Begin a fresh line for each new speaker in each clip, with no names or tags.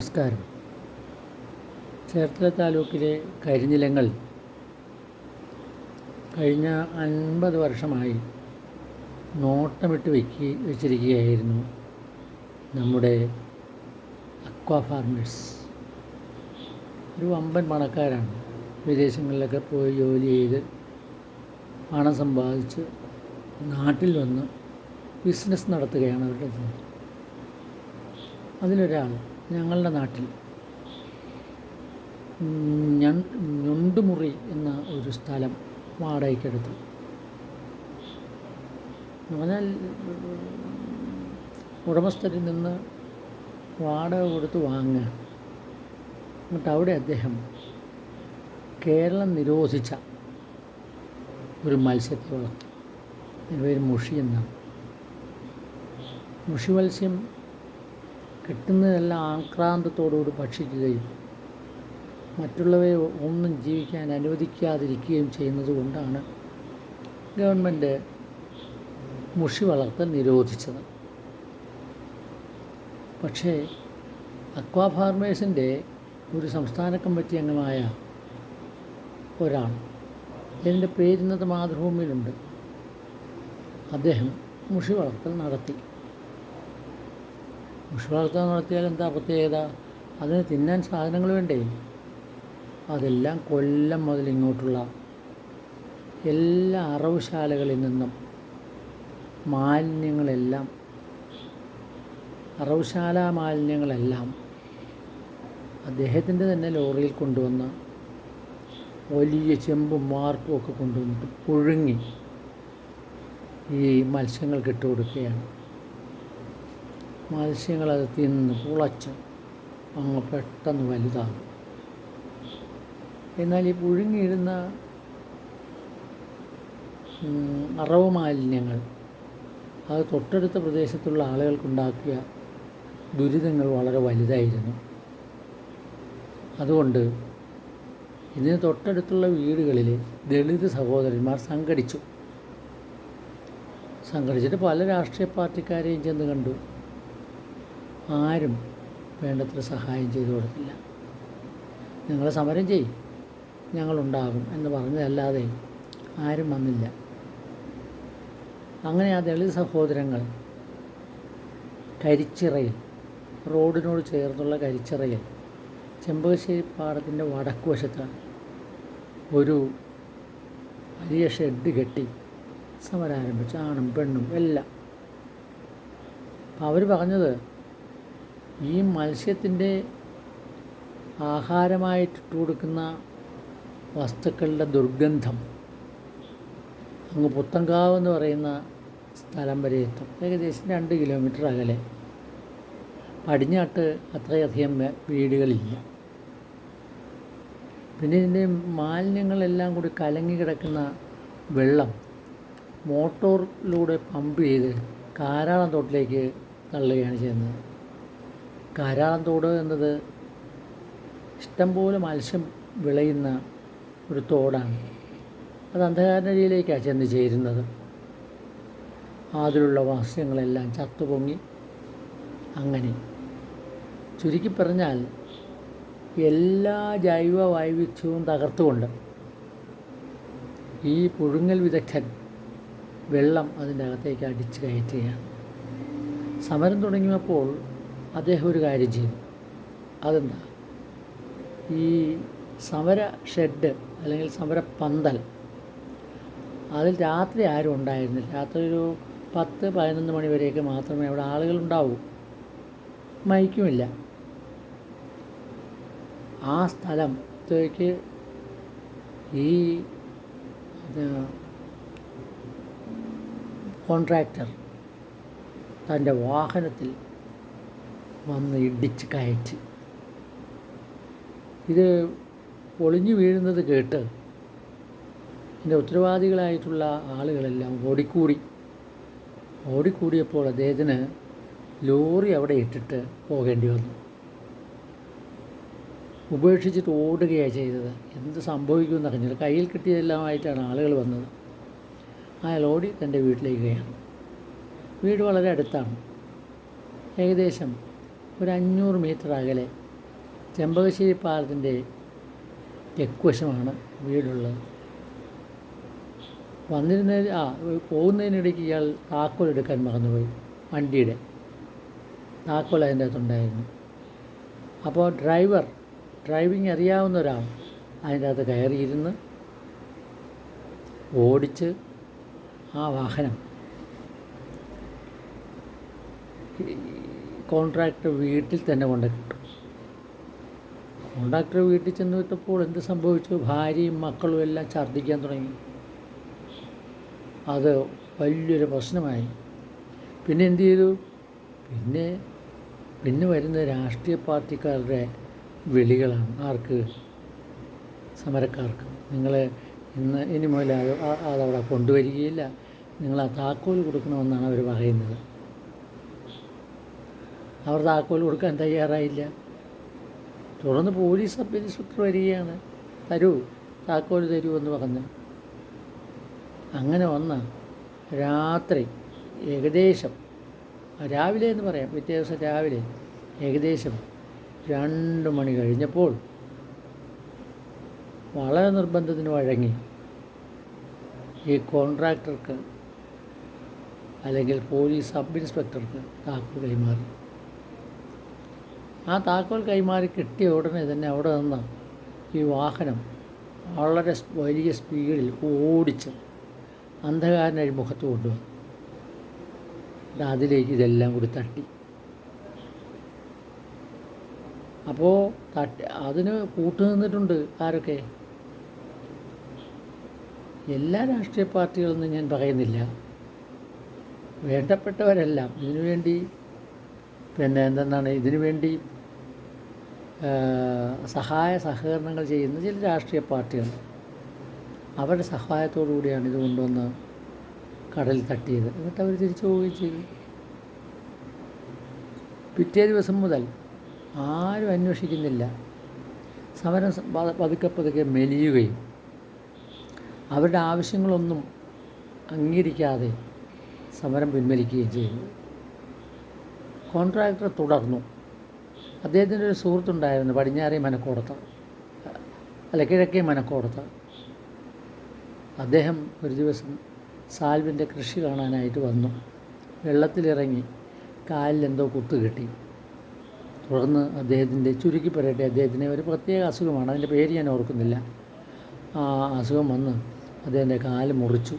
നമസ്കാരം. ചേർത്തല താലൂക്കിലെ കരിനിലങ്ങൾ കഴിഞ്ഞ അൻപത് വർഷമായി നോട്ടമിട്ട് വെക്കി വെച്ചിരിക്കുകയായിരുന്നു നമ്മുടെ അക്വാ ഫാർമേഴ്സ്. ഒരു വമ്പൻ പണക്കാരാണ്. വിദേശങ്ങളിലൊക്കെ പോയി ജോലി ചെയ്ത് പണം സമ്പാദിച്ച് നാട്ടിൽ വന്ന് ബിസിനസ് നടത്തുകയാണ് അവരുടെ. അതിലൊരാൾ ഞങ്ങളുടെ നാട്ടിൽ ഞണ്ടുമുറി എന്ന ഒരു സ്ഥലം വാടകയ്ക്കെടുത്തു. എന്ന് പറഞ്ഞാൽ ഉടമസ്ഥരിൽ നിന്ന് വാടക കൊടുത്ത് വാങ്ങുക. എന്നിട്ട് അവിടെ അദ്ദേഹം കേരളം നിരോധിച്ച ഒരു മത്സ്യത്തെ വളർത്തി. അതിന്റെ പേര് മുഷി എന്നാണ്. മുഷി മത്സ്യം കിട്ടുന്നതെല്ലാം ആക്രാന്തത്തോടുകൂടി ഭക്ഷിക്കുകയും മറ്റുള്ളവയെ ഒന്നും ജീവിക്കാൻ അനുവദിക്കാതിരിക്കുകയും ചെയ്യുന്നത് കൊണ്ടാണ് ഗവൺമെന്റ് മുഷി വളർത്തൽ നിരോധിച്ചത്. പക്ഷേ അക്വാ ഫാർമേഴ്സിന്റെ ഒരു സംസ്ഥാന കമ്മിറ്റി അംഗമായ ഒരാൾ എന്റെ പേരിന്നത് മാതൃഭൂമിയിലുണ്ട്. അദ്ദേഹം മുഷി വളർത്തൽ നടത്തി. വളർത്തൽ നടത്തിയാൽ എന്താ പ്രത്യേകത? അതിന് തിന്നാൻ സാധനങ്ങൾ വേണ്ടേ? അതെല്ലാം കൊല്ലം മുതൽ ഇങ്ങോട്ടുള്ള എല്ലാ അറവുശാലകളിൽ നിന്നും മാലിന്യങ്ങളെല്ലാം അറവുശാല മാലിന്യങ്ങളെല്ലാം അദ്ദേഹത്തിന്റെ തന്നെ ലോറിയിൽ കൊണ്ടുവന്ന് വലിയ ചെമ്പും മാർപ്പും ഒക്കെ കൊണ്ടുവന്നിട്ട് പുഴുങ്ങി ഈ മത്സ്യങ്ങൾക്ക് ഇട്ട് കൊടുക്കുകയാണ് മത്സ്യങ്ങളത് തിന്ന് പുളച്ച് അങ്ങ് പെട്ടെന്ന് വലുതാകും. എന്നാൽ ഈ പുഴുങ്ങിയിരുന്ന അറവ് മാലിന്യങ്ങൾ അത് തൊട്ടടുത്ത പ്രദേശത്തുള്ള ആളുകൾക്കുണ്ടാക്കിയ ദുരിതങ്ങൾ വളരെ വലുതായിരുന്നു. അതുകൊണ്ട് ഇതിന് തൊട്ടടുത്തുള്ള വീടുകളിൽ ദളിത് സഹോദരന്മാർ സംഘടിച്ചു. സംഘടിച്ചിട്ട് പല രാഷ്ട്രീയ പാർട്ടിക്കാരെയും ചെന്ന് കണ്ടു. ആരും വേണ്ടത്ര സഹായം ചെയ്തു കൊടുത്തില്ല. നിങ്ങൾ സമരം ചെയ്യും. ഞങ്ങളുണ്ടാകും എന്ന് പറഞ്ഞതല്ലാതെ ആരും വന്നില്ല. അങ്ങനെ ആ ദളിത് സഹോദരങ്ങൾ കരിച്ചിറയിൽ റോഡിനോട് ചേർന്നുള്ള കരിച്ചിറയിൽ ചെമ്പകശ്ശേരി പാടത്തിന്റെ വടക്കുവശത്ത് ഒരു വലിയ ഷെഡ് കെട്ടി സമരം ആരംഭിച്ചു ആണും പെണ്ണും എല്ലാം. അവർ പറഞ്ഞത് ഈ മത്സ്യത്തിന്റെ ആഹാരമായിട്ടിട്ട് കൊടുക്കുന്ന വസ്തുക്കളുടെ ദുർഗന്ധം അങ്ങ് പുത്തങ്കാവ് എന്ന് പറയുന്ന സ്ഥലം വരെ എത്തും. ഏകദേശം രണ്ട് കിലോമീറ്റർ അകലെ. പടിഞ്ഞാട്ട് അത്രയധികം വീടുകളില്ല. പിന്നെ ഇതിന്റെ മാലിന്യങ്ങളെല്ലാം കൂടി കലങ്ങി കിടക്കുന്ന വെള്ളം മോട്ടോറിലൂടെ പമ്പ് ചെയ്ത് കാരാളം തോട്ടിലേക്ക് തള്ളുകയാണ് ചെയ്യുന്നത്. കാരാളം തോട് എന്നത് ഇഷ്ടംപോലെ മത്സ്യം വിളയുന്ന ഒരു തോടാണ്. അത് അന്ധകാരനടിയിലേക്കാണ് ചെന്ന് ചേരുന്നത്. അതിലുള്ള മത്സ്യങ്ങളെല്ലാം ചത്തുപൊങ്ങി അങ്ങനെ. ചുരുക്കി പറഞ്ഞാൽ എല്ലാ ജൈവ വൈവിധ്യവും തകർത്തുകൊണ്ട് ഈ പുഴുങ്ങൽ വിദഗ്ധൻ വെള്ളം അതിന്റെ അകത്തേക്ക് അടിച്ച് കയറ്റുകയാണ്. സമരം തുടങ്ങിയപ്പോൾ അദ്ദേഹം ഒരു കാര്യം ചെയ്തു അതെന്താ? ഈ സമര ഷെഡ് അല്ലെങ്കിൽ സമര പന്തൽ അതിൽ രാത്രി ആരും ഉണ്ടായിരുന്നില്ല. രാത്രി ഒരു പത്ത് പതിനൊന്ന് മണി വരെയൊക്കെ മാത്രമേ അവിടെ ആളുകളുണ്ടാവൂ. മയക്കുമില്ല ആ സ്ഥലത്തേക്ക് ഈ കോൺട്രാക്ടർ തന്റെ വാഹനത്തിൽ വന്ന് ഇടിച്ച് കയറ്റി. ഇത് പൊളിഞ്ഞു വീഴുന്നത് കേട്ട് ഇതിന്റെ ഉത്തരവാദികളായിട്ടുള്ള ആളുകളെല്ലാം ഓടിക്കൂടി. ഓടിക്കൂടിയപ്പോൾ അദ്ദേഹത്തിന് ലോറി അവിടെ ഇട്ടിട്ട് പോകേണ്ടി വന്നു. ഉപേക്ഷിച്ചിട്ട് ഓടുകയാണ് ചെയ്തത്. എന്ത് സംഭവിക്കുമെന്ന് അറിഞ്ഞില്ല. കയ്യിൽ കിട്ടിയതെല്ലാമായിട്ടാണ് ആളുകൾ വന്നത്. അയാൾ ഓടി തന്റെ വീട്ടിലേക്ക് വീട് വളരെ അടുത്താണ്. ഏകദേശം ഒരു അഞ്ഞൂറ് മീറ്റർ അകലെ ചെമ്പകശ്ശേരി പാലത്തിന്റെ തെക്കുവശമാണ് വീടുള്ളത്. വന്നിരുന്ന ആ പോകുന്നതിനിടയ്ക്ക് ഇയാൾ താക്കോൽ എടുക്കാൻ മറന്നുപോയി വണ്ടിയുടെ. താക്കോൽ അതിന്റെ അകത്തുണ്ടായിരുന്നു. അപ്പോൾ ഡ്രൈവർ ഡ്രൈവിംഗ് അറിയാവുന്ന ഒരാൾ അതിന്റെ അകത്ത് കയറിയിരുന്ന് ഓടിച്ച് ആ വാഹനം കോൺട്രാക്ടർ വീട്ടിൽ തന്നെ കൊണ്ട് കിട്ടും. കോൺട്രാക്ടർ വീട്ടിൽ ചെന്ന് വിട്ടപ്പോൾ എന്ത് സംഭവിച്ചു? ഭാര്യയും മക്കളും എല്ലാം ഛർദ്ദിക്കാൻ തുടങ്ങി. അത് വലിയൊരു പ്രശ്നമായി. പിന്നെ എന്തു ചെയ്തു? പിന്നെ പിന്നെ വരുന്ന രാഷ്ട്രീയ പാർട്ടിക്കാരുടെ വിളികളാണ്. ആർക്ക്? സമരക്കാർക്ക്. നിങ്ങൾ ഇന്ന് ഇനി മുതൽ അത് അതവിടെ കൊണ്ടുവരികയില്ല. നിങ്ങൾ ആ താക്കോൽ കൊടുക്കണമെന്നാണ് അവർ പറയുന്നത്. അവർ താക്കോൽ കൊടുക്കാൻ തയ്യാറായില്ല. തുടർന്ന് പോലീസ് സബ് ഇൻസ്പെക്ടർ വരികയാണ് തരൂ താക്കോൽ തരൂ എന്ന് പറഞ്ഞ്. അങ്ങനെ വന്ന രാത്രി ഏകദേശം രാവിലെ എന്ന് പറയാം പിറ്റേ ദിവസം രാവിലെ ഏകദേശം രണ്ട് മണി കഴിഞ്ഞപ്പോൾ വളരെ നിർബന്ധത്തിന് വഴങ്ങി. ഈ കോൺട്രാക്ടർക്ക് അല്ലെങ്കിൽ പോലീസ് സബ് ഇൻസ്പെക്ടർക്ക് താക്കോൽ കൈമാറി. ആ താക്കോൽ കൈമാറി കിട്ടിയ ഉടനെ തന്നെ അവിടെ നിന്ന് ഈ വാഹനം വളരെ വലിയ സ്പീഡിൽ ഓടിച്ച് അന്ധകാരനഴി മുഖത്ത് കൊണ്ടുവന്നു. അതിലേക്ക് ഇതെല്ലാം കൂടി തട്ടി. അപ്പോൾ തട്ടി അതിന് കൂട്ടുനിന്നിട്ടുണ്ട് ആരൊക്കെ? എല്ലാ രാഷ്ട്രീയ പാർട്ടികളെന്നും ഞാൻ പറയുന്നില്ല. വേണ്ടപ്പെട്ടവരെല്ലാം ഇതിനുവേണ്ടി പിന്നെ എന്തെന്നാണ്? ഇതിനു വേണ്ടി ആ, സഹായ സഹകരണങ്ങൾ ചെയ്യുന്ന ചില രാഷ്ട്രീയ പാർട്ടികൾ. അവരുടെ സഹായത്തോടു കൂടിയാണ് ഇത് കൊണ്ടുവന്ന് കടലിൽ തട്ടിയത്. എന്നിട്ട് അവർ തിരിച്ചു പോവുകയും ചെയ്തു. പിറ്റേ ദിവസം മുതൽ ആരും അന്വേഷിക്കുന്നില്ല. സമരം പതുക്കെ പതുക്കെ മെലിയുകയും അവരുടെ ആവശ്യങ്ങളൊന്നും അംഗീകരിക്കാതെ സമരം പിൻവലിക്കുകയും ചെയ്തു. കോൺട്രാക്ടർ തുടർന്നു. അദ്ദേഹത്തിന്റെ ഒരു സുഹൃത്തുണ്ടായിരുന്നു പടിഞ്ഞാറേ മനക്കോടത്ത്. അല്ല കിഴക്കേ മനക്കോടത്ത്. അദ്ദേഹം ഒരു ദിവസം സാൽവിന്റെ കൃഷി കാണാനായിട്ട് വന്നു. വെള്ളത്തിലിറങ്ങി കാലിലെന്തോ കുത്തു കിട്ടി. തുടർന്ന് അദ്ദേഹത്തിന്റെ ചുരുക്കി പറയട്ടെ അദ്ദേഹത്തിന് ഒരു പ്രത്യേക അസുഖമാണ്. അതിന്റെ പേര് ഞാൻ ഓർക്കുന്നില്ല. ആ അസുഖം വന്ന് അദ്ദേഹത്തിന്റെ കാൽ മുറിച്ചു.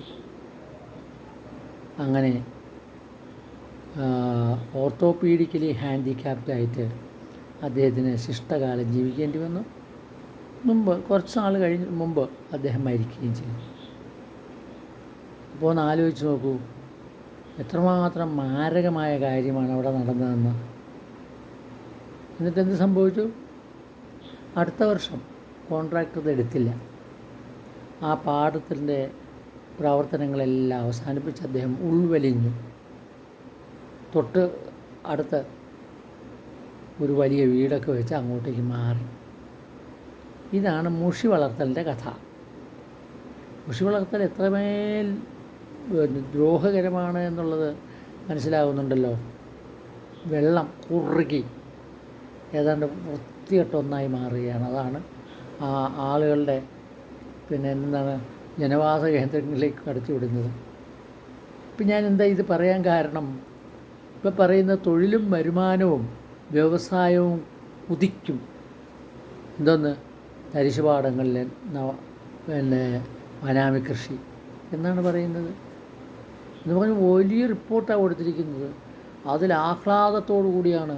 അങ്ങനെ ഓർത്തോപീഡിക്കലി ഹാൻഡിക്യാപ്റ്റായിട്ട് അദ്ദേഹത്തിന് ശിഷ്ടകാലം ജീവിക്കേണ്ടി വന്നു. മുമ്പ് കുറച്ച് നാൾ കഴിഞ്ഞ് മുമ്പ് അദ്ദേഹം മരിക്കുകയും ചെയ്തു. അപ്പോൾ ഒന്ന് ആലോചിച്ച് നോക്കൂ. എത്രമാത്രം മാരകമായ കാര്യമാണ് അവിടെ നടന്നതെന്ന്. എന്നിട്ട് എന്ത് സംഭവിച്ചു? അടുത്ത വർഷം കോൺട്രാക്ടർ എടുത്തില്ല. ആ പാടത്തിന്റെ പ്രവർത്തനങ്ങളെല്ലാം അവസാനിപ്പിച്ച് അദ്ദേഹം ഉൾവലിഞ്ഞു. തൊട്ട് അടുത്ത് ഒരു വലിയ വീടൊക്കെ വെച്ച് അങ്ങോട്ടേക്ക് മാറി. ഇതാണ് മുഷി വളർത്തലിന്റെ കഥ. മുഷി വളർത്തൽ എത്രമേൽ ദ്രോഹകരമാണ് എന്നുള്ളത് മനസ്സിലാകുന്നുണ്ടല്ലോ വെള്ളം കുറുകി ഏതാണ്ട് വൃത്തികെട്ടൊന്നായി മാറുകയാണ്. അതാണ് ആ ആളുകളുടെ പിന്നെ എന്താണ് ജനവാസ കേന്ദ്രങ്ങളിലേക്ക് കടത്തിവിടുന്നത് ഇപ്പം ഞാൻ എന്താ ഇത് പറയാൻ കാരണം? ഇപ്പം പറയുന്ന തൊഴിലും വരുമാനവും വ്യവസായവും ഉദിക്കും. എന്തോന്ന് തരിശുപാടങ്ങളിൽ പിന്നെ വനാമി കൃഷി എന്നാണ് പറയുന്നത്. എന്ന് പറഞ്ഞ് വലിയ റിപ്പോർട്ടാണ് കൊടുത്തിരിക്കുന്നത്. അതിൽ ആഹ്ലാദത്തോടു കൂടിയാണ്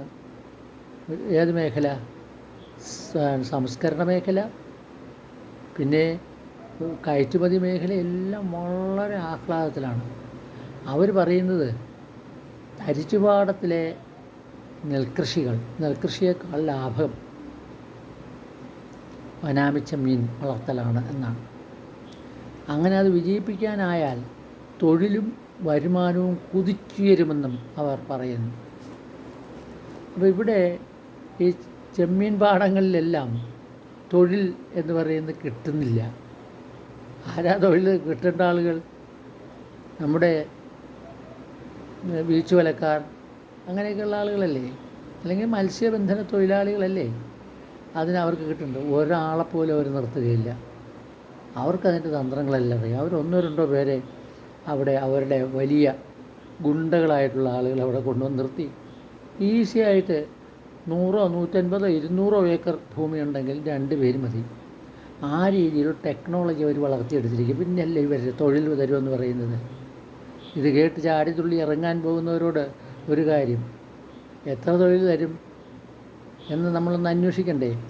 ഏത് മേഖല? സംസ്കരണ മേഖല പിന്നെ കയറ്റുമതി മേഖല എല്ലാം വളരെ ആഹ്ലാദത്തിലാണ്. അവർ പറയുന്നത് തരിച്ചുപാടത്തിലെ നെൽകൃഷികൾ. നെൽകൃഷിയേക്കാൾ ലാഭം വനാമിച്ച മീൻ വളർത്തലാണ് എന്നാണ്. അങ്ങനെ അത് വിജയിപ്പിക്കാനായാൽ തൊഴിലും വരുമാനവും കുതിച്ചുയരുമെന്നും അവർ പറയുന്നു. അപ്പോൾ ഇവിടെ ഈ ചെമ്മീൻ പാടങ്ങളിലെല്ലാം തൊഴിൽ എന്ന് പറയുന്നത് കിട്ടുന്നില്ല. ആരാ തൊഴിൽ കിട്ടേണ്ട ആളുകൾ? നമ്മുടെ വീച്ചുവലക്കാർ അങ്ങനെയൊക്കെയുള്ള ആളുകളല്ലേ? അല്ലെങ്കിൽ മത്സ്യബന്ധന തൊഴിലാളികളല്ലേ? അതിനവർക്ക് കിട്ടുന്നുണ്ട്. ഒരാളെ പോലും അവർ നിർത്തുകയില്ല. അവർക്കതിന്റെ തന്ത്രങ്ങളെല്ലാം അറിയാം. അവർ ഒന്നോ രണ്ടോ പേരെ അവിടെ അവരുടെ വലിയ ഗുണ്ടകളായിട്ടുള്ള ആളുകൾ അവിടെ കൊണ്ടുവന്ന് നിർത്തി. ഈസി ആയിട്ട് നൂറോ നൂറ്റൻപതോ ഇരുന്നൂറോ ഏക്കർ ഭൂമി ഉണ്ടെങ്കിൽ രണ്ട് പേര് മതി. ആ രീതിയിൽ ടെക്നോളജി അവർ വളർത്തിയെടുത്തിരിക്കും. പിന്നല്ലേ ഇവർ തൊഴിൽ തരുമെന്ന് പറയുന്നത്? ഇത് കേട്ട് ചാടിത്തുള്ളി ഇറങ്ങാൻ പോകുന്നവരോട് ഒരു കാര്യം. എത്ര തൊഴിൽ തരും എന്ന് നമ്മളൊന്ന് അന്വേഷിക്കണ്ടേ?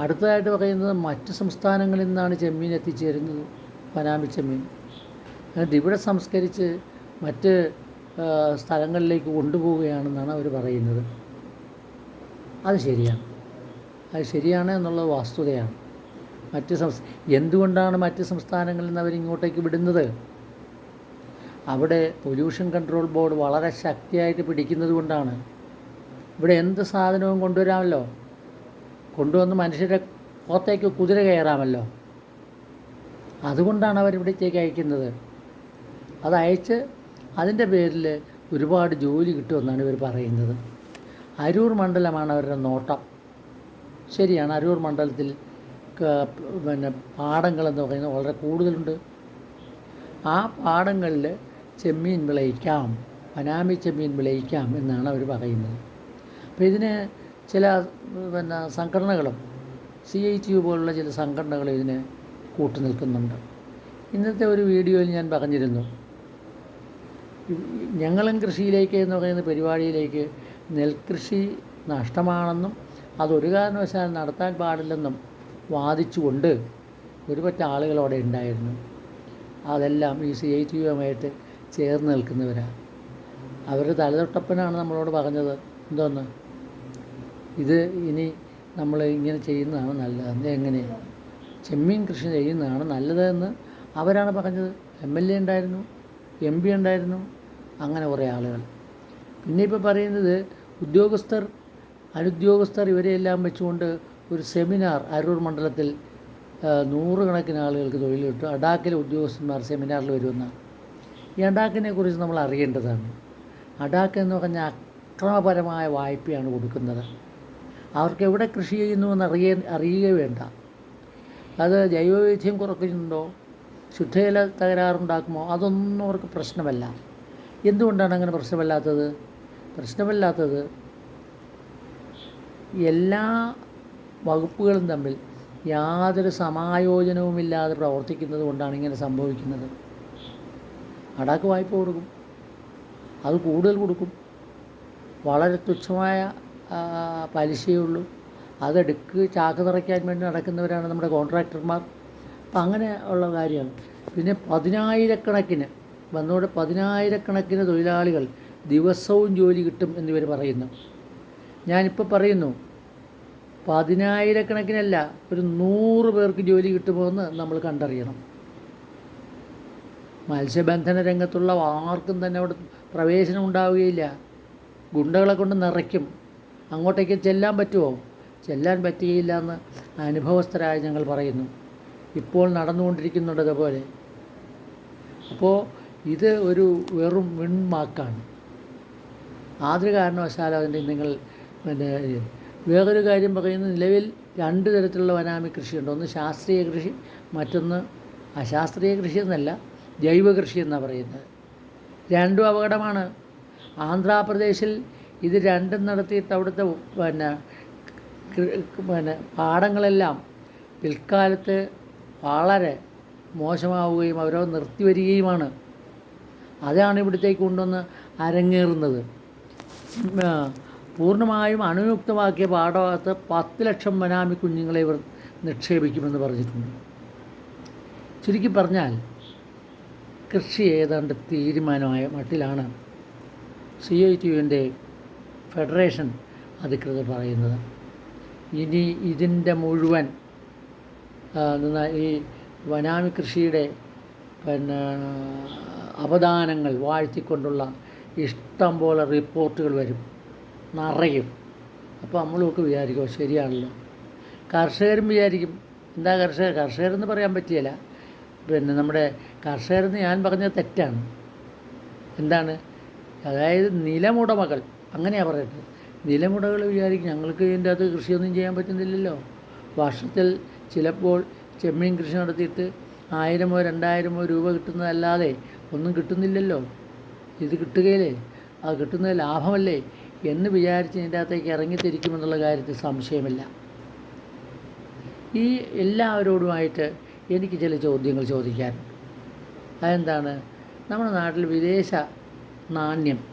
അടുത്തതായിട്ട് പറയുന്നത് മറ്റ് സംസ്ഥാനങ്ങളിൽ നിന്നാണ് ചെമ്മീൻ എത്തിച്ചേരുന്നത് പനാമി ചെമ്മീൻ. എന്നിട്ട് ഇവിടെ സംസ്കരിച്ച് മറ്റ് സ്ഥലങ്ങളിലേക്ക് കൊണ്ടുപോവുകയാണെന്നാണ് അവർ പറയുന്നത്. അത് ശരിയാണ്. അത് ശരിയാണ് എന്നുള്ള വസ്തുതയാണ്. മറ്റ് സംസ് എന്തുകൊണ്ടാണ് മറ്റ് സംസ്ഥാനങ്ങളിൽ നിന്ന് അവരിങ്ങോട്ടേക്ക് വിടുന്നത്? അവിടെ പൊല്യൂഷൻ കൺട്രോൾ ബോർഡ് വളരെ ശക്തിയായിട്ട് പിടിക്കുന്നത് കൊണ്ടാണ്. ഇവിടെ എന്ത് സാധനവും കൊണ്ടുവരാമല്ലോ? കൊണ്ടുവന്ന് മനുഷ്യരെ പുറത്തേക്ക് കുതിര കയറാമല്ലോ? അതുകൊണ്ടാണ് അവരിവിടത്തേക്ക് അയക്കുന്നത്. അത് അയച്ച് അതിന്റെ പേരിൽ ഒരുപാട് ജോലി കിട്ടുമെന്നാണ് ഇവർ പറയുന്നത്. അരൂർ മണ്ഡലമാണ് അവരുടെ നോട്ടം. ശരിയാണ് അരൂർ മണ്ഡലത്തിൽ പിന്നെ പാടങ്ങളെന്ന് പറയുന്നത് വളരെ കൂടുതലുണ്ട്. ആ പാടങ്ങളിൽ ചെമ്മീൻ വിളയിക്കാം അനാമി ചെമ്മീൻ വിളയിക്കാം എന്നാണ് അവർ പറയുന്നത്. അപ്പോൾ ഇതിന് ചില പിന്നെ സംഘടനകളും സി ഐ ടി യു പോലുള്ള ചില സംഘടനകൾ ഇതിന് കൂട്ടു നിൽക്കുന്നുണ്ട്. ഇന്നത്തെ ഒരു വീഡിയോയിൽ ഞാൻ പറഞ്ഞിരുന്നു ഞങ്ങളും കൃഷിയിലേക്ക് എന്ന് പറയുന്ന പരിപാടിയിലേക്ക് നെൽകൃഷി നഷ്ടമാണെന്നും അതൊരു കാരണവശാൽ നടത്താൻ പാടില്ലെന്നും വാദിച്ചുകൊണ്ട് ഒരുപറ്റ ആളുകളവിടെ ഉണ്ടായിരുന്നു. അതെല്ലാം ഈ സി ഐ ടി യുമായിട്ട് ചേർന്ന് നിൽക്കുന്നവരാണ് അവർ തലതൊട്ടപ്പനാണ് നമ്മളോട് പറഞ്ഞത്. എന്തോന്ന്? ഇത് ഇനി നമ്മൾ ഇങ്ങനെ ചെയ്യുന്നതാണ് നല്ലതെന്ന് എങ്ങനെ ചെമ്മീൻ കൃഷി ചെയ്യുന്നതാണ് നല്ലതെന്ന് അവരാണ് പറഞ്ഞത്. എം എൽ എ ഉണ്ടായിരുന്നു എം പി ഉണ്ടായിരുന്നു അങ്ങനെ കുറേ ആളുകൾ. പിന്നെ ഇപ്പോൾ പറയുന്നത് ഉദ്യോഗസ്ഥർ അനുദ്യോഗസ്ഥർ ഇവരെയെല്ലാം വെച്ചുകൊണ്ട് ഒരു സെമിനാർ അരൂർ മണ്ഡലത്തിൽ നൂറുകണക്കിന് ആളുകൾക്ക് തൊഴിൽ കിട്ടും അഡാക്കിലെ ഉദ്യോഗസ്ഥന്മാർ സെമിനാറിൽ വരുമെന്നാണ്. ഈ അഡാക്കിനെ കുറിച്ച് നമ്മൾ അറിയേണ്ടതാണ്. അഡാക്ക് എന്ന് പറഞ്ഞാൽ അക്രമപരമായ വായ്പയാണ് കൊടുക്കുന്നത്. അവർക്ക് എവിടെ കൃഷി ചെയ്യുന്നു എന്ന് അറിയ അറിയുക വേണ്ട. അത് ജൈവവൈവിധ്യം കുറയ്ക്കുന്നുണ്ടോ? ശുദ്ധജല തകരാറുണ്ടാക്കുമോ? അതൊന്നും അവർക്ക് പ്രശ്നമല്ല. എന്തുകൊണ്ടാണ് അങ്ങനെ പ്രശ്നമല്ലാത്തത്? പ്രശ്നമല്ലാത്തത് എല്ലാ വകുപ്പുകളും തമ്മിൽ യാതൊരു സമായോജനവുമില്ലാതെ പ്രവർത്തിക്കുന്നത് കൊണ്ടാണ് ഇങ്ങനെ സംഭവിക്കുന്നത്. അടാക്ക് വായ്പ കൊടുക്കും. അത് കൂടുതൽ കൊടുക്കും. വളരെ തുച്ഛമായ പലിശയേ ഉള്ളൂ. അതെടുക്ക് ചാക്ക് നിറയ്ക്കാൻ വേണ്ടി നടക്കുന്നവരാണ് നമ്മുടെ കോൺട്രാക്ടർമാർ. അപ്പം അങ്ങനെ ഉള്ള കാര്യമാണ്. പിന്നെ പതിനായിരക്കണക്കിന് വന്നോടെ പതിനായിരക്കണക്കിന് തൊഴിലാളികൾ ദിവസവും ജോലി കിട്ടും എന്നിവർ പറയുന്നു. ഞാനിപ്പോൾ പറയുന്നു പതിനായിരക്കണക്കിനല്ല ഒരു നൂറ് പേർക്ക് ജോലി കിട്ടുമോ എന്ന് നമ്മൾ കണ്ടറിയണം. മത്സ്യബന്ധന രംഗത്തുള്ള ആർക്കും തന്നെ അവിടെ പ്രവേശനം ഉണ്ടാവുകയില്ല. ഗുണ്ടകളെ കൊണ്ട് നിറയ്ക്കും. അങ്ങോട്ടേക്ക് ചെല്ലാൻ പറ്റുമോ? ചെല്ലാൻ പറ്റുകയില്ല എന്ന് അനുഭവസ്ഥരായ ഞങ്ങൾ പറയുന്നു. ഇപ്പോൾ നടന്നുകൊണ്ടിരിക്കുന്നുണ്ട് അതുപോലെ അപ്പോൾ ഇത് ഒരു വെറും വിൺമാക്കാണ്. ആതൊരു കാരണവശാലും അതിന്റെ നിങ്ങൾ പിന്നെ വേറൊരു കാര്യം പറയുന്ന. നിലവിൽ രണ്ട് തരത്തിലുള്ള വനാമി കൃഷിയുണ്ട്. ഒന്ന് ശാസ്ത്രീയ കൃഷി മറ്റൊന്ന് അശാസ്ത്രീയ കൃഷി എന്നല്ല. ജൈവ കൃഷി എന്നാണ് പറയുന്നത്. രണ്ടും അപകടമാണ്. ആന്ധ്രാപ്രദേശിൽ ഇത് രണ്ടും നടത്തിയിട്ട് അവിടുത്തെ പിന്നെ പിന്നെ പാടങ്ങളെല്ലാം പിൽക്കാലത്ത് വളരെ മോശമാവുകയും അവരോ നിർത്തി നിർത്തിവരികയുമാണ്. അതാണ് ഇവിടത്തേക്ക് കൊണ്ടുവന്ന് അരങ്ങേറുന്നത്. പൂർണമായും അണുയുക്തമാക്കിയ പാടഭാഗത്ത് പത്ത് ലക്ഷം വനാമി കുഞ്ഞുങ്ങളെ ഇവർ നിക്ഷേപിക്കുമെന്ന് പറഞ്ഞിട്ടുണ്ട്. ചുരുക്കി പറഞ്ഞാൽ കൃഷി ഏതാണ്ട് തീരുമാനമായ മട്ടിലാണ് സി ഐ ടി യുവിന്റെ ഫെഡറേഷൻ അധികൃതർ പറയുന്നത്. ഇനി ഇതിന്റെ മുഴുവൻ ഈ വനാമി കൃഷിയുടെ പിന്നെ അവദാനങ്ങൾ വാഴ്ത്തിക്കൊണ്ടുള്ള ഇഷ്ടം പോലെ റിപ്പോർട്ടുകൾ വരും നിറയും. അപ്പോൾ നമ്മളൊക്കെ വിചാരിക്കും "ഓ, ശരിയാണല്ലോ. കർഷകരും വിചാരിക്കും എന്താ കർഷകർ? കർഷകരെന്ന് പറയാൻ പറ്റിയല്ല. പിന്നെ നമ്മുടെ കർഷകരെന്ന് ഞാൻ പറഞ്ഞത് തെറ്റാണ്. എന്താണ്? അതായത് നിലമുടമകൾ അങ്ങനെയാണ് പറയുന്നത് നിലമുടകൾ വിചാരിക്കും ഞങ്ങൾക്ക് ഇതിന്റെ അകത്ത് കൃഷിയൊന്നും ചെയ്യാൻ പറ്റുന്നില്ലല്ലോ. വർഷത്തിൽ ചിലപ്പോൾ ചെമ്മീൻ കൃഷി നടത്തിയിട്ട് ആയിരമോ രണ്ടായിരമോ രൂപ കിട്ടുന്നതല്ലാതെ ഒന്നും കിട്ടുന്നില്ലല്ലോ. ഇത് കിട്ടുകയില്ലേ? അത് കിട്ടുന്നത് ലാഭമല്ലേ? എന്ന് വിചാരിച്ച് ഇതിന്റെ അകത്തേക്ക് ഇറങ്ങിത്തിരിക്കുമെന്നുള്ള കാര്യത്തിൽ സംശയമില്ല. ഈ എല്ലാവരോടുമായിട്ട് എനിക്ക് ചില ചോദ്യങ്ങൾ ചോദിക്കാൻ. അതെന്താണ്? നമ്മുടെ നാട്ടിൽ വിദേശ നാണ്യം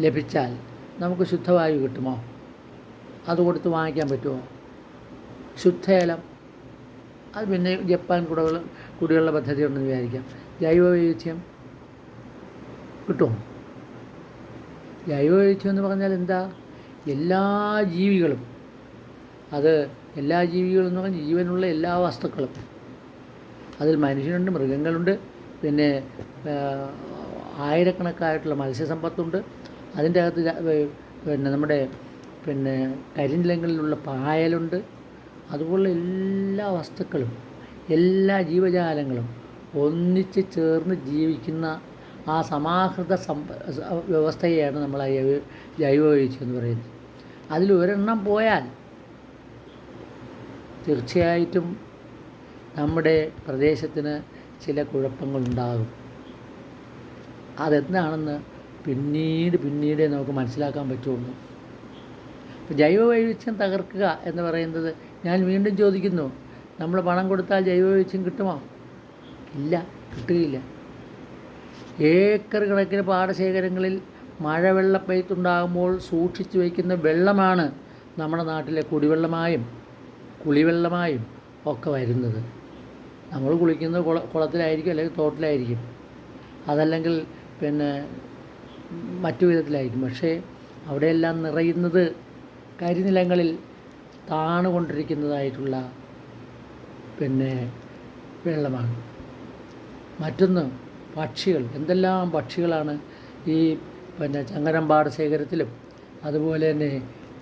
ലഭിച്ചാൽ നമുക്ക് ശുദ്ധവായു കിട്ടുമോ? അത് കൊടുത്ത് വാങ്ങിക്കാൻ പറ്റുമോ? ശുദ്ധേലം അത് പിന്നെ ജപ്പാൻ കുടകൾ കുടിവെള്ള പദ്ധതി ഉണ്ടെന്ന് വിചാരിക്കാം. ജൈവ വൈവിധ്യം കിട്ടുമോ? എന്ന് പറഞ്ഞാൽ എന്താ? എല്ലാ ജീവികളും. അത് എല്ലാ ജീവികളും എന്ന് പറഞ്ഞാൽ ജീവനുള്ള എല്ലാ വസ്തുക്കളും. അതിൽ മനുഷ്യനുണ്ട് മൃഗങ്ങളുണ്ട് പിന്നെ ആയിരക്കണക്കായിട്ടുള്ള മത്സ്യസമ്പത്തുണ്ട്. അതിന്റെ അകത്ത് പിന്നെ നമ്മുടെ പിന്നെ കരിനിലങ്ങളിലുള്ള പായലുണ്ട്. അതുപോലെ എല്ലാ വസ്തുക്കളും എല്ലാ ജീവജാലങ്ങളും ഒന്നിച്ച് ചേർന്ന് ജീവിക്കുന്ന ആ സമാഹൃത സമ്പ വ്യവസ്ഥയെയാണ് നമ്മൾ ജൈവ ജൈവവൈവിധ്യം എന്ന് പറയുന്നത്. അതിൽ ഒരെണ്ണം പോയാൽ തീർച്ചയായിട്ടും നമ്മുടെ പ്രദേശത്തിന് ചില കുഴപ്പങ്ങളുണ്ടാകും. അതെന്താണെന്ന് പിന്നീട് പിന്നീടേ നമുക്ക് മനസ്സിലാക്കാൻ പറ്റുള്ളൂ. ഇപ്പോൾ ജൈവവൈവിധ്യം തകർക്കുക എന്ന് പറയുന്നത് ഞാൻ വീണ്ടും ചോദിക്കുന്നു. നമ്മൾ പണം കൊടുത്താൽ ജൈവവൈവിധ്യം കിട്ടുമോ? ഇല്ല കിട്ടുകയില്ല. ഏക്കർ കണക്കിന് പാടശേഖരങ്ങളിൽ മഴവെള്ള പെയ്ത്തുണ്ടാകുമ്പോൾ സൂക്ഷിച്ചു വയ്ക്കുന്ന വെള്ളമാണ് നമ്മുടെ നാട്ടിലെ കുടിവെള്ളമായും കുളിവെള്ളമായും ഒക്കെ വരുന്നത്. നമ്മൾ കുളിക്കുന്നത് കുള കുളത്തിലായിരിക്കും അല്ലെങ്കിൽ തോട്ടിലായിരിക്കും. അതല്ലെങ്കിൽ പിന്നെ മറ്റു വിധത്തിലായിരിക്കും. പക്ഷേ അവിടെയെല്ലാം നിറയുന്നത് കരിനിലങ്ങളിൽ താണുകൊണ്ടിരിക്കുന്നതായിട്ടുള്ള പിന്നെ വെള്ളമാണ്. മറ്റൊന്ന് പക്ഷികൾ. എന്തെല്ലാം പക്ഷികളാണ് ഈ പിന്നെ ചങ്ങരമ്പാട് ശേഖരത്തിലും അതുപോലെ തന്നെ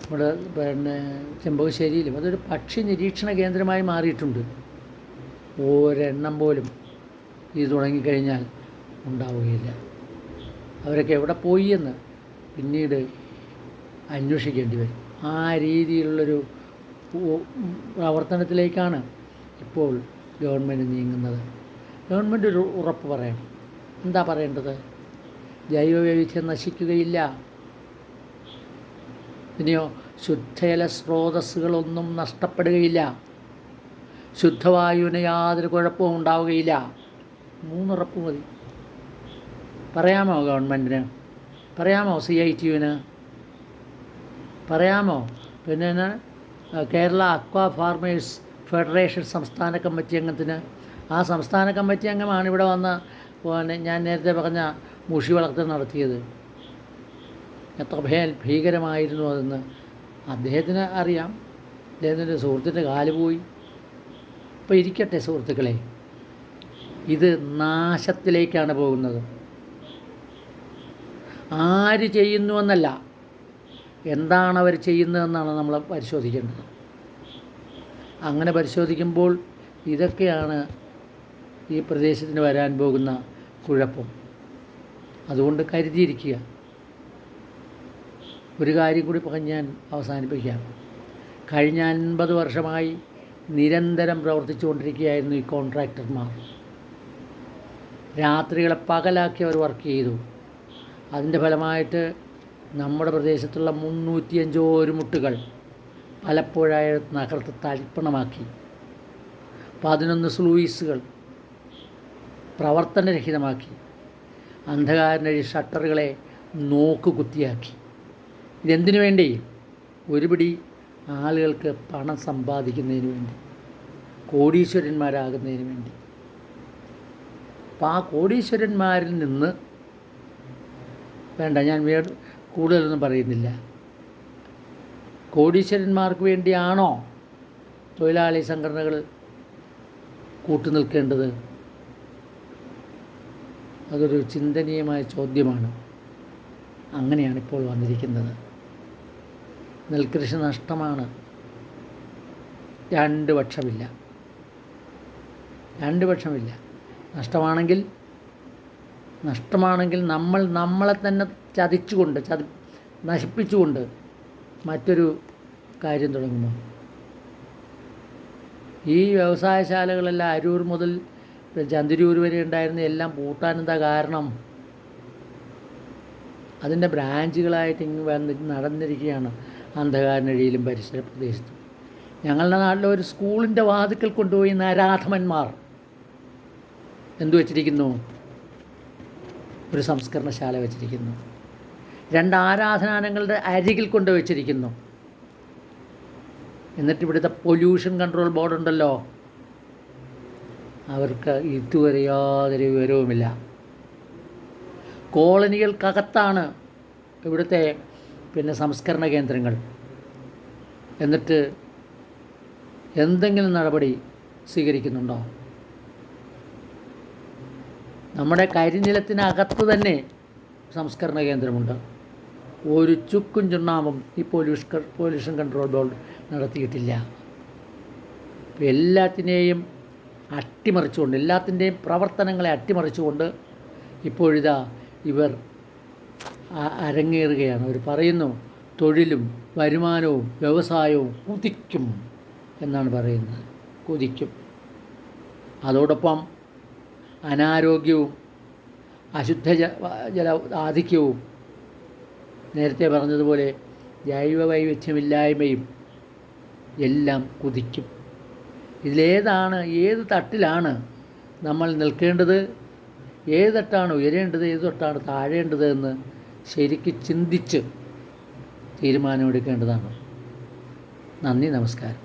നമ്മുടെ പിന്നെ ചെമ്പകശ്ശേരിയിലും. അതൊരു പക്ഷി നിരീക്ഷണ കേന്ദ്രമായി മാറിയിട്ടുണ്ട്. ഒരെണ്ണം പോലും ഇത് തുടങ്ങിക്കഴിഞ്ഞാൽ ഉണ്ടാവുകയില്ല. അവരൊക്കെ എവിടെ പോയി എന്ന് പിന്നീട് അന്വേഷിക്കേണ്ടി വരും. ആ രീതിയിലുള്ളൊരു പ്രവർത്തനത്തിലേക്കാണ് ഇപ്പോൾ ഗവൺമെന്റ് നീങ്ങുന്നത്. ഗവൺമെന്റ് ഒരു ഉറപ്പ് പറയണം എന്താ പറയേണ്ടത്? ജൈവവൈവിധ്യം നശിക്കുകയില്ല. ഇനിയോ ശുദ്ധജല സ്രോതസ്സുകളൊന്നും നഷ്ടപ്പെടുകയില്ല. ശുദ്ധവായുവിന് യാതൊരു കുഴപ്പവും ഉണ്ടാവുകയില്ല. മൂന്നുറപ്പ് മതി. പറയാമോ ഗവൺമെന്റിന് പറയാമോ സി ഐ ടി യുവിന് പറയാമോ? പിന്നെ കേരള അക്വാ ഫാർമേഴ്സ് ഫെഡറേഷൻ സംസ്ഥാന കമ്മിറ്റി അംഗത്തിന്? ആ സംസ്ഥാന കമ്മിറ്റി അംഗമാണ് ഇവിടെ വന്ന് പിന്നെ ഞാൻ നേരത്തെ പറഞ്ഞ മുഷി വളർത്തൽ നടത്തിയത്. എത്ര ഭേ ഭീകരമായിരുന്നു അതെന്ന്. അദ്ദേഹത്തിന് അറിയാം. അദ്ദേഹത്തിന്റെ സുഹൃത്തിന്റെ കാൽ പോയി. ഇപ്പോൾ ഇരിക്കട്ടെ സുഹൃത്തുക്കളെ ഇത് നാശത്തിലേക്കാണ് പോകുന്നത്. ആര് ചെയ്യുന്നുവെന്നല്ല എന്താണ് അവർ ചെയ്യുന്നതെന്നാണ് നമ്മൾ പരിശോധിക്കേണ്ടത്. അങ്ങനെ പരിശോധിക്കുമ്പോൾ ഇതൊക്കെയാണ് ഈ പ്രദേശത്തിന് വരാൻ പോകുന്ന കുഴപ്പം. അതുകൊണ്ട് കരുതിയിരിക്കുക. ഒരു കാര്യം കൂടി ഞാൻ അവസാനിപ്പിക്കാം. കഴിഞ്ഞ അൻപത് വർഷമായി നിരന്തരം പ്രവർത്തിച്ചുകൊണ്ടിരിക്കുകയായിരുന്നു ഈ കോൺട്രാക്ടർമാർ. രാത്രികളെ പകലാക്കി അവർ വർക്ക് ചെയ്തു. അതിന്റെ ഫലമായിട്ട് നമ്മുടെ പ്രദേശത്തുള്ള മുന്നൂറ്റിയഞ്ചോ ഒരു മുട്ടുകൾ പലപ്പോഴായി നഗരത്തെ തരിപ്പണമാക്കി പതിനൊന്ന് സ്ലൂയിസുകൾ പ്രവർത്തനരഹിതമാക്കി. അന്ധകാരനഴി ഷട്ടറുകളെ നോക്കുകുത്തിയാക്കി. ഇതെന്തിനു വേണ്ടി? ഒരുപിടി ആളുകൾക്ക് പണം സമ്പാദിക്കുന്നതിന് വേണ്ടി കോടീശ്വരന്മാരാകുന്നതിന് വേണ്ടി. അപ്പം ആ കോടീശ്വരന്മാരിൽ നിന്ന് വേണ്ട ഞാൻ വേ കൂടുതലൊന്നും പറയുന്നില്ല. കോടീശ്വരന്മാർക്ക് വേണ്ടിയാണോ തൊഴിലാളി സംഘടനകൾ കൂട്ടുനിൽക്കേണ്ടത് അതൊരു ചിന്തനീയമായ ചോദ്യമാണ്. അങ്ങനെയാണ് ഇപ്പോൾ വന്നിരിക്കുന്നത്. നെൽകൃഷി നഷ്ടമാണ്. രണ്ട് പക്ഷമില്ല. രണ്ട് പക്ഷമില്ല. നഷ്ടമാണെങ്കിൽ നഷ്ടമാണെങ്കിൽ നമ്മൾ നമ്മളെ തന്നെ ചതിച്ചുകൊണ്ട് ചതി നശിപ്പിച്ചുകൊണ്ട് മറ്റൊരു കാര്യം തുടങ്ങുമോ? ഈ വ്യവസായശാലകളെല്ലാം അരൂർ മുതൽ ചന്തിരൂർ വരെ ഉണ്ടായിരുന്ന എല്ലാം പൂട്ടാൻ എന്താ കാരണം? അതിന്റെ ബ്രാഞ്ചുകളായിട്ട് ഇങ്ങ് വന്ന് നടന്നിരിക്കുകയാണ്. അന്ധകാരനഴിയിലും പരിസര പ്രദേശത്തും. ഞങ്ങളുടെ നാട്ടിലെ ഒരു സ്കൂളിന്റെ വാതിക്കൽ കൊണ്ടുപോയി നരാധമന്മാർ എന്തു വച്ചിരിക്കുന്നു? ഒരു സംസ്കരണശാല വച്ചിരിക്കുന്നു. രണ്ട് ആരാധനാലയങ്ങളുടെ അരികിൽ കൊണ്ട് വച്ചിരിക്കുന്നു. എന്നിട്ട് ഇവിടുത്തെ പൊല്യൂഷൻ കൺട്രോൾ ബോർഡ് ഉണ്ടല്ലോ അവർക്ക് ഇതുവരെ യാതൊരു വിവരവുമില്ല. കോളനികൾക്കകത്താണ് ഇവിടുത്തെ പിന്നെ സംസ്കരണ കേന്ദ്രങ്ങൾ. എന്നിട്ട് എന്തെങ്കിലും നടപടി സ്വീകരിക്കുന്നുണ്ടോ? നമ്മുടെ കരിനിലത്തിനകത്ത് തന്നെ സംസ്കരണ കേന്ദ്രമുണ്ട്. ഒരു ചുക്കും ചുണ്ണാമ്പും ഈ പൊല്യൂഷൻ പൊല്യൂഷൻ കൺട്രോൾ ബോർഡ് നടത്തിയിട്ടില്ല. എല്ലാത്തിനെയും അട്ടിമറിച്ചുകൊണ്ട് എല്ലാത്തിന്റെയും പ്രവർത്തനങ്ങളെ അട്ടിമറിച്ചുകൊണ്ട് ഇപ്പോഴിതാ ഇവർ അരങ്ങേറുകയാണ്. അവർ പറയുന്നു തൊഴിലും വരുമാനവും വ്യവസായവും കുതിക്കും എന്നാണ് പറയുന്നത്. കുതിക്കും. അതോടൊപ്പം അനാരോഗ്യവും അശുദ്ധ ജല ആധിക്യവും നേരത്തെ പറഞ്ഞതുപോലെ ജൈവ വൈവിധ്യമില്ലായ്മയും എല്ലാം കുതിക്കും. ഇതിലേതാണ് ഏത് തട്ടിലാണ് നമ്മൾ നിൽക്കേണ്ടത്? ഏത് തട്ടാണ് ഉയരേണ്ടത്? ഏത് തട്ടാണ് താഴേണ്ടത് എന്ന് ശരിക്ക് ചിന്തിച്ച് തീരുമാനമെടുക്കേണ്ടതാണ്. നന്ദി നമസ്കാരം.